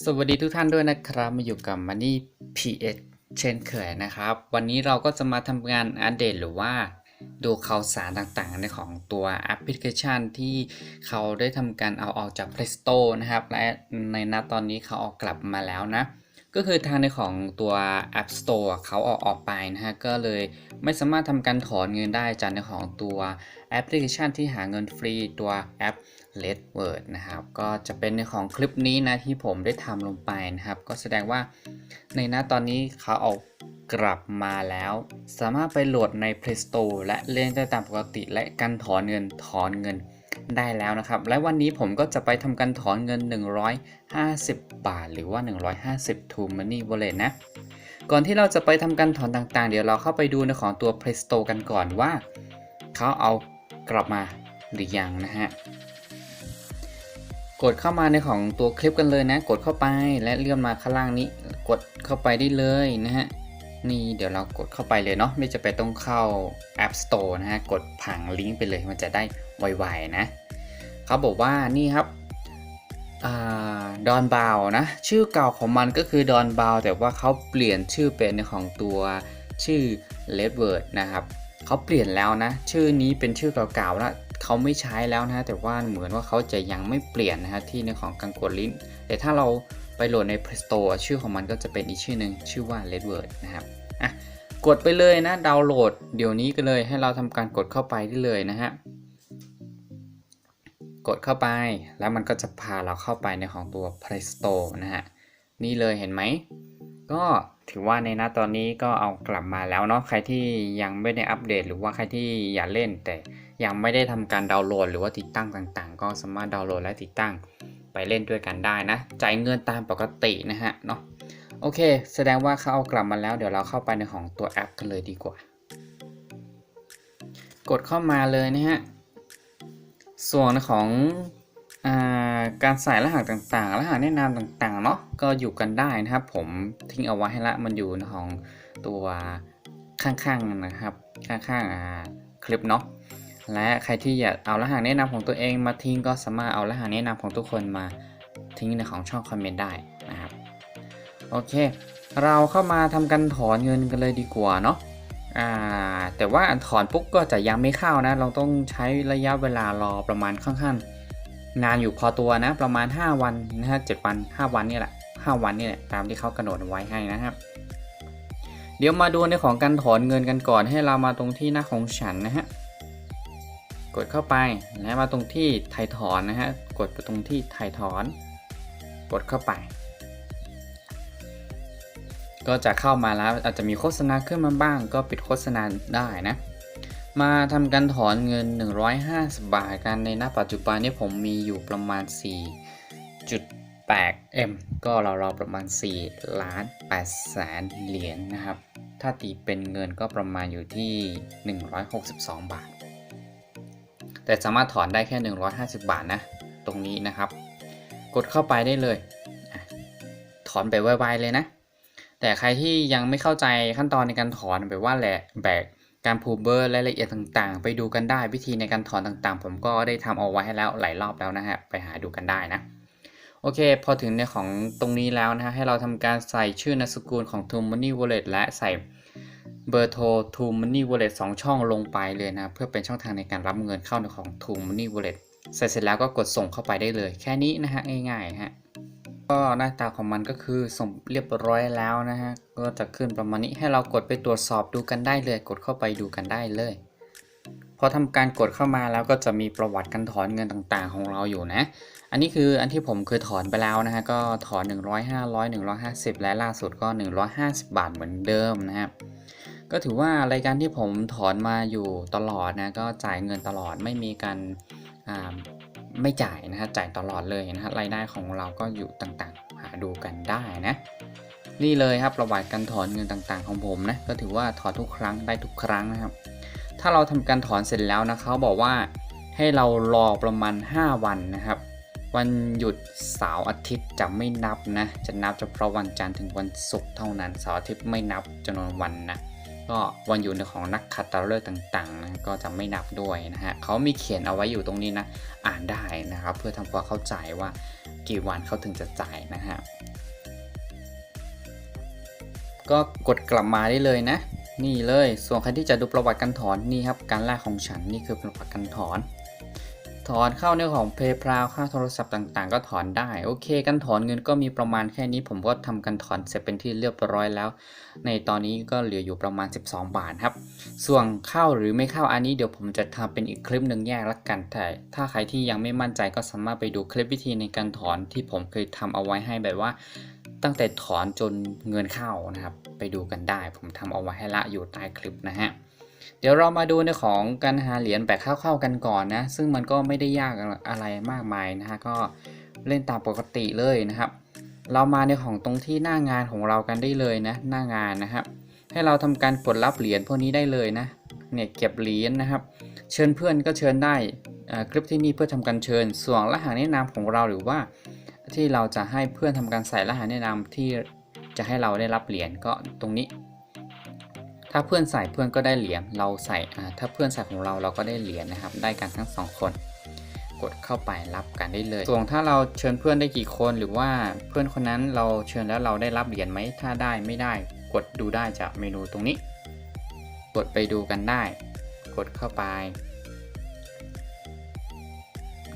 สวัสดีทุกท่านด้วยนะครับ มาอยู่กับ Money PS เช่นเคยนะครับ วันนี้เราก็จะมาทำงานอัปเดตหรือว่าดูข่าวสารต่างๆในของตัวแอปพลิเคชันที่เขาได้ทำการเอาออกจาก Play Store นะครับ และในณตอนนี้เขาเออกกลับมาแล้วนะ ก็คือทางในของตัว App Store เขาเอาออกไปนะฮะ ก็เลยไม่สามารถทำการถอนเงินได้จากในของตัวแอปพลิเคชันที่หาเงินฟรีตัวแอป l e d Word นะครับ ก็จะเป็นในของคลิปนี้นะที่ผมได้ทำลงไปนะครับ ก็แสดงว่าในหน้าตอนนี้เขาเอากลับมาแล้ว สามารถไปโหลดใน Play Store และเล่นได้ตามปกติและการถอนเงินถอนเงิน ได้แล้วนะครับ และวันนี้ผมก็จะไปทำการถอนเงิน 150 บาท หรือว่า 150 to money wallet นะ ก่อนที่เราจะไปทำการถอนต่างๆ เดี๋ยวเราเข้าไปดูในของตัว Play Store กันก่อนว่า เขาเอากลับมาหรือยังนะฮะ กดเข้ามาในของตัวคลิปกันเลยนะ กดเข้าไปและเลื่อนมาข้างล่างนี้ กดเข้าไปได้เลยนะฮะนี่เดี๋ยวเรากดเข้าไปเลยเนาะไม่จะไปต้องเข้า App Store นะฮะ กดผังลิงก์ไปเลยมันจะได้ ไวๆนะเขาบอกว่านี่ครับดอนบาวนะ ชื่อเก่าของมันก็คือดอนบาวแต่ว่าเขาเปลี่ยนชื่อเป็นของตัวชื่อ r e d w o r d นะครับเขาเปลี่ยนแล้วนะ ชื่อนี้เป็นชื่อเก่าๆแล้วเขาไม่ใช้แล้วนะ แต่ว่าเหมือนว่าเขาจะยังไม่เปลี่ยนนะฮะที่ในของกังกดลิ้น แต่ถ้าเราไปโหลดใน Play Store ชื่อของมันก็จะเป็นอีกชื่อหนึ่งชื่อว่า r e d w o r d นะครับอะกดไปเลยนะดาวน์โหลด เดี๋ยวนี้ก็เลยให้เราทำการกดเข้าไปได้เลยนะฮะ กดเข้าไปแล้วมันก็จะพาเราเข้าไปในของตัว Play Store นะฮะ นี่เลยเห็นไหม ก็ถือว่าในหน้าตอนนี้ก็เอากลับมาแล้วเนาะใครที่ยังไม่ได้อัปเดต หรือว่าใครที่อยากเล่น แต่ยังไม่ได้ทำการดาวน์โหลด หรือว่าติดตั้งต่างๆ ก็สามารถดาวน์โหลดและติดตั้งไปเล่นด้วยกันได้นะจ่ายเงินตามปกตินะฮะเนาะโอเค แสดงว่าเขาเอากลับมาแล้วเดี๋ยวเราเข้าไปในของตัวแอปกันเลยดีกว่า กดเข้ามาเลยนะฮะ ส่วนของอาการใส่รหัสต่างๆ รหัสแนะนำต่างๆเนาะก็อยู่กันได้นะครับ ผมทิ้งเอาไว้ให้ละมันอยู่ของตัวข้างๆนะครับข้างๆคลิปเนาะและใครที่อยากเอารหัสแนะนำของตัวเองมาทิ้งก็สามารถเอารหัสแนะนำของทุกคนมาทิ้งในของช่องคอมเมนต์ได้นะครับโอเค เราเข้ามาทำการถอนเงินกันเลยดีกว่าเนาะ อ่าแต่ว่าถอนปุ๊บก็จะยังไม่เข้านะ เราต้องใช้ระยะเวลารอประมาณค่อนข้างนานอยู่พอตัวนะ ประมาณ 5 วันนะฮะเจ็ดวัน 5 วันนี่แหละ 5 วันนี่แหละตามที่เขากำหนดไว้ให้นะครับ เดี๋ยวมาดูในของการถอนเงินกันก่อนให้เรามาตรงที่หน้าของฉันนะฮะกดเข้าไปแล้วมาตรงที่ไทยถอนนะฮะกดไปตรงที่ไทยถอน กดเข้าไป ก็จะเข้ามาแล้วอาจจะมีโฆษณาขึ้นมาบ้าง ก็ปิดโฆษณาได้นะ มาทำการถอนเงิน 150 บาทกันในหน้าปัจจุบันนี้ผมมีอยู่ประมาณ 4.8 M ก็เราๆประมาณ4ล้าน8แสนเหรียญนนะครับ ถ้าตีเป็นเงินก็ประมาณอยู่ที่ 162 บาท แต่สามารถถอนได้แค่ 150 บาทนะ ตรงนี้นะครับ กดเข้าไปได้เลย ถอนไปไวๆเลยนะ แต่ใครที่ยังไม่เข้าใจขั้นตอนในการถอนแบบว่าแหละแบกการพูเบอร์รายละเอียดต่างๆ ไปดูกันได้วิธีในการถอนต่างๆ ผมก็ได้ทำเอาไว้ให้แล้วหลายรอบแล้วนะฮะไปหาดูกันได้นะโอเค พอถึงในของตรงนี้แล้วนะฮะให้เราทำการใส่ชื่อนามสกุลของ t o Money Wallet และใส่เบอร์โทร t o Money Wallet 2 ช่องลงไปเลยนะ เพื่อเป็นช่องทางในการรับเงินเข้าในของ t o Money Wallet ใส่เสร็จแล้วก็กดส่งเข้าไปได้เลย แค่นี้นะฮะง่ายๆฮะ ก็หน้าตาของมันก็คือส่งเรียบร้อยแล้วนะฮะ ก็จะขึ้นประมาณนี้ให้เรากดไปตรวจสอบดูกันได้เลย กดเข้าไปดูกันได้เลยพอทำการกดเข้ามาแล้วก็จะมีประวัติการถอนเงินต่างๆ ของเราอยู่นะ อันนี้คืออันที่ผมเคยถอนไปแล้วนะฮะ ก็ถอน 100 500 150 และล่าสุดก็ 150 บาทเหมือนเดิมนะครับก็ถือว่ารายการที่ผมถอนมาอยู่ตลอดนะก็จ่ายเงินตลอดไม่มีการอ่า ไม่จ่ายนะฮะจ่ายตลอดเลยนะฮะรายได้ของเราก็อยู่ต่างๆ หาดูกันได้นะนี่เลยครับประวัติการถอนเงินต่างๆของผมนะก็ถือว่าถอนทุกครั้งได้ทุกครั้งนะครับ ถ้าเราทำการถอนเสร็จแล้วนะเขาบอกว่าให้เรารอประมาณ 5 วันนะครับ วันหยุดเสาร์อาทิตย์จะไม่นับนะ จะนับเฉพาะวันจันทร์ถึงวันศุกร์เท่านั้นเสาร์อาทิตย์ไม่นับจำนวนวันนะ ก็วันหยุดของนักขัตฤกษ์ต่างๆนะก็จะไม่นับด้วยนะฮะเขามีเขียนเอาไว้อยู่ตรงนี้นะอ่านได้นะครับเพื่อทำความเข้าใจว่ากี่วันเขาถึงจะจ่ายนะฮะก็กดกลับมาได้เลยนะ นี่เลยส่วนใครที่จะดูประวัติการถอนนี่ครับการแรกของฉันนี่คือประวัติการถอน ถอนเข้าในของ PayPal ค่าโทรศัพท์ต่างๆ ก็ถอนได้ โอเค การถอนเงินก็มีประมาณแค่นี้ ผมก็ทำการถอนเสร็จเป็นที่เรียบร้อยแล้ว ในตอนนี้ก็เหลืออยู่ประมาณ 12 บาทครับ ส่วนเข้าหรือไม่เข้าอันนี้เดี๋ยวผมจะทำเป็นอีกคลิปหนึ่งแยกละกันแต่ถ้าใครที่ยังไม่มั่นใจก็สามารถไปดูคลิปวิธีในการถอนที่ผมเคยทำเอาไว้ให้แบบว่า ตั้งแต่ถอนจนเงินเข้านะครับ ไปดูกันได้ ผมทำเอาไว้ให้ละอยู่ใต้คลิปนะฮะ เดี๋ยวเรามาดูในของการหาเหรียญแบบเข้าๆกันก่อนนะ ซึ่งมันก็ไม่ได้ยากอะไรมากมายนะฮะก็เล่นตามปกติเลยนะครับ เรามาในของตรงที่หน้างานของเรากันได้เลยนะ หน้างานนะครับ ให้เราทำการกดรับเหรียญพวกนี้ได้เลยนะเนี่ยเก็บเหรียญนะครับ เชิญเพื่อนก็เชิญได้คลิปที่นี่เพื่อทำการเชิญ ส่วนรหัสแนะนำของเราหรือว่า ที่เราจะให้เพื่อนทำการใส่รหัสแนะนำที่จะให้เราได้รับเหรียญก็ตรงนี้ ถ้าเพื่อนใส่เพื่อนก็ได้เหรียญเราใส่ถ้าเพื่อนใส่ของเราเราก็ได้เหรียญนะครับ ได้กันทั้งสองคน กดเข้าไปรับกันได้เลย ส่วนถ้าเราเชิญเพื่อนได้กี่คนหรือว่าเพื่อนคนนั้นเราเชิญแล้วเราได้รับเหรียญไหมถ้าได้ไม่ได้ กดดูได้จากเมนูตรงนี้ กดไปดูกันได้ กดเข้าไป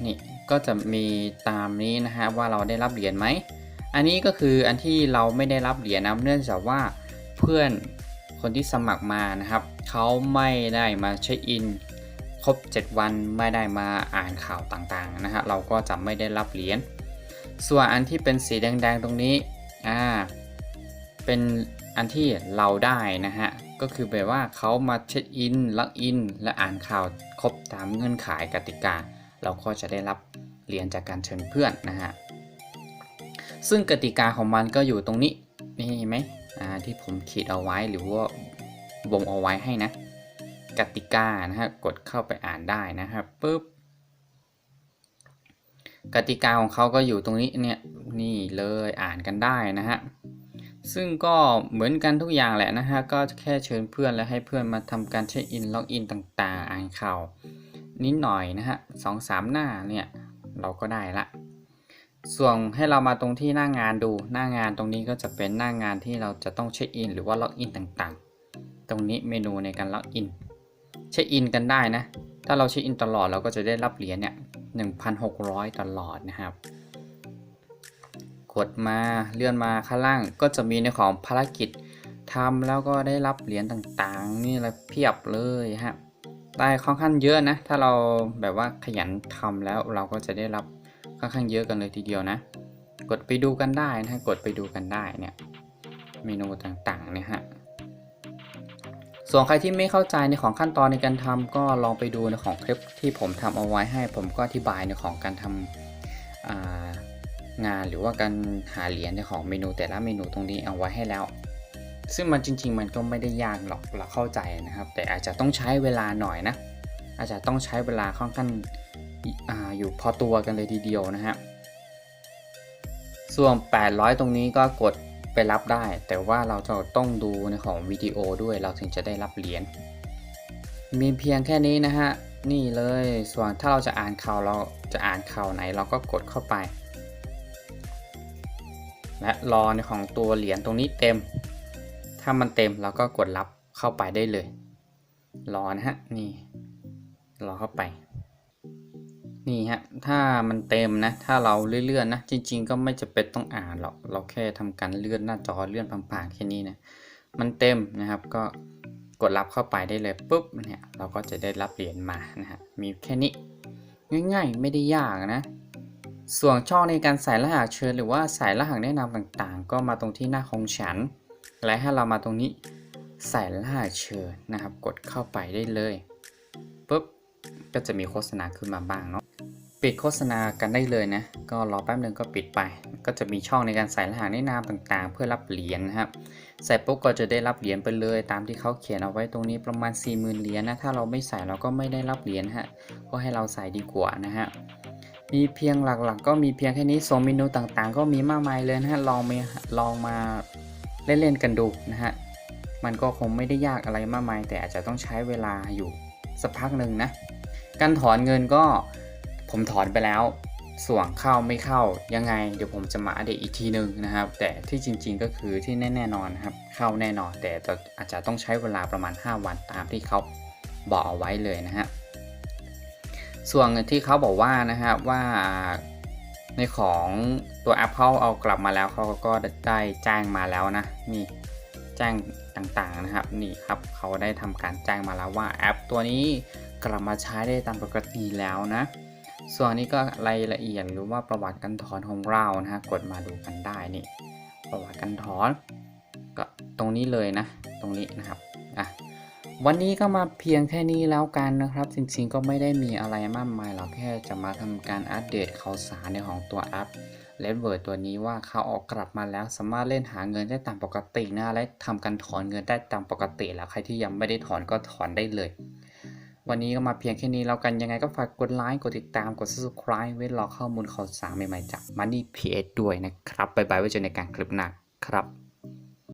นี่ก็จะมีตามนี้นะฮะว่าเราได้รับเหรียญไหม อันนี้ก็คืออันที่เราไม่ได้รับเหรียญนะเนื่องจากว่าเพื่อน คนที่สมัครมานะครับ เขาไม่ได้มาเช็คอิน ครบ 7 วันไม่ได้มาอ่านข่าวต่างๆนะฮะเราก็จะไม่ได้รับเหรียญส่วนอันที่เป็นสีแดงๆตรงนี้อ่าเป็นอันที่เราได้นะฮะก็คือแบบว่าเขามาเช็คอินล็อกอิน และอ่านข่าวครบตามเงื่อนไขกติกา เราก็จะได้รับเหรียญจากการเชิญเพื่อนนะฮะซึ่งกติกาของมันก็อยู่ตรงนี้นี่เห็นไหม ที่ผมขีดเอาไว้หรือว่าวงเอาไว้ให้นะ กติกานะฮะกดเข้าไปอ่านได้นะครับปุ๊บกติกาของเขาก็อยู่ตรงนี้เนี่ยนี่เลยอ่านกันได้นะฮะซึ่งก็เหมือนกันทุกอย่างแหละนะฮะก็แค่เชิญเพื่อนแล้วให้เพื่อนมาทำการเช็คอินล็อกอินต่างๆ อ่านข่าวนิดหน่อยนะฮะสองสามหน้าเนี่ยเราก็ได้ละ ส่วนให้เรามาตรงที่หน้างานดูหน้างานตรงนี้ก็จะเป็นหน้างานที่เราจะต้องเช็คอินหรือว่าล็อกอินต่างๆ ตรงนี้เมนูในการล็อกอินเช็คอินกันได้นะ ถ้าเราเช็คอินตลอดเราก็จะได้รับเหรียญเนี่ย1,600 ตลอดนะครับ กดมาเลื่อนมาข้างล่างก็จะมีในของภารกิจทำแล้วก็ได้รับเหรียญต่างๆ นี่เลยเพียบเลยฮะได้ค่อนข้างเยอะนะ ถ้าเราแบบว่าขยันทำแล้วเราก็จะได้รับ ค่อนข้างเยอะกันเลยทีเดียวนะ กดไปดูกันได้นะฮะกดไปดูกันได้เนี่ยเมนูต่างๆเนี่ยฮะส่วนใครที่ไม่เข้าใจในของขั้นตอนในการทำก็ลองไปดูในของคลิปที่ผมทำเอาไว้ให้ ผมก็อธิบายในของการทำอ่างานหรือว่าการหาเหรียญในของเมนูแต่ละเมนูตรงนี้เอาไว้ให้แล้ว ซึ่งมันจริง ๆ มันก็ไม่ได้ยากหรอกเราเข้าใจนะครับ แต่อาจจะต้องใช้เวลาหน่อยนะ อาจจะต้องใช้เวลาค่อนข้าง ออยู่พอตัวกันเลยทีเดียวนะฮะ ส่วน 800 ตรงนี้ก็กดไปรับได้ แต่ว่าเราจะต้องดูในของวิดีโอด้วยเราถึงจะได้รับเหรียญ มีเพียงแค่นี้นะฮะ นี่เลย ส่วนถ้าเราจะอ่านข่าวเราจะอ่านข่าวไหนเราก็กดเข้าไป และรอในของตัวเหรียญตรงนี้เต็ม ถ้ามันเต็มเราก็กดรับเข้าไปได้เลย รอนะฮะ นี่ รอเข้าไป นี่ฮะ ถ้ามันเต็มนะ ถ้าเราเลื่อนๆนะ จริง ๆ ก็ไม่จะเป็นต้องอ่านหรอก เราแค่ทำการเลื่อนหน้าจอเลื่อนผ่านๆแค่นี้นะ มันเต็มนะครับ ก็กดรับเข้าไปได้เลยปุ๊บเนี่ย เราก็จะได้รับเหรียญมานะฮะ มีแค่นี้ ง่ายๆ ไม่ได้ยากนะ ส่วนช่องในการใส่รหัสเชิญหรือว่าใส่รหัสแนะนำต่างๆ ก็มาตรงที่หน้าของฉัน และให้เรามาตรงนี้ใส่รหัสเชิญนะครับ กดเข้าไปได้เลยปุ๊บ ก็จะมีโฆษณาขึ้นมาบ้างเนาะ ปิดโฆษณากันได้เลยนะ ก็รอแป๊บนึงก็ปิดไป ก็จะมีช่องในการใส่รหัสแนะนำต่างๆ เพื่อรับเหรียญนะครับ ใส่ปุ๊บก็จะได้รับเหรียญไปเลย ตามที่เขาเขียนเอาไว้ตรงนี้ประมาณ 40,000เหรียญนะ ถ้าเราไม่ใส่เราก็ไม่ได้รับเหรียญฮะ ก็ให้เราใส่ดีกว่านะฮะ มีเพียงหลักๆ ก็มีเพียงแค่นี้ส่วนเมนูต่างๆ ก็มีมากมายเลยนะฮะ ลองมาลองมาเล่นๆกันดูนะฮะ มันก็คงไม่ได้ยากอะไรมากมาย แต่อาจจะต้องใช้เวลาอยู่สักพักหนึ่งนะ การถอนเงินก็ ผมถอนไปแล้ว ส่วนเข้าไม่เข้ายังไง เดี๋ยวผมจะมาอัปเดตอีกทีนึงนะครับ แต่ที่จริงๆก็คือที่แน่ๆนอนนะครับ เข้าแน่นอน แต่อาจจะต้องใช้เวลาประมาณ 5 วันตามที่เขาบอกเอาไว้เลยนะฮะส่วนที่เขาบอกว่านะครับว่าในของตัวแอปเขาเอากลับมาแล้วเขาก็ได้แจ้งมาแล้วนะนี่แจ้งต่างๆนะครับ นี่ครับเขาได้ทำการแจ้งมาแล้วว่าแอปตัวนี้กลับมาใช้ได้ตามปกติแล้วนะ ส่วนนี้ก็รายละเอียดหรือว่าประวัติการถอนของเรานะฮะกดมาดูกันได้นี่ ประวัติการถอนก็ตรงนี้เลยนะ ตรงนี้นะครับอะวันนี้ก็มาเพียงแค่นี้แล้วกันนะครับ จริงๆก็ไม่ได้มีอะไรมากมายเราแค่จะมาทำการอัปเดตข่าวสารในของตัวแอป l e d w o r d ตัวนี้ว่าเขาออกกลับมาแล้วสามารถเล่นหาเงินได้ตามปกตินะและทำการถอนเงินได้ตามปกติ แล้วใครที่ยังไม่ได้ถอนก็ถอนได้เลย วันนี้ก็มาเพียงแค่นี้แล้วกันยังไงก็ฝากกดไลค์กดติดตามกด subscribe เว้รอข้อมูลข่าวสารใหม่ๆจาก Money PH ด้วยนะครับบ๊ายบายไว้เจอในการคลิปหน้าครับ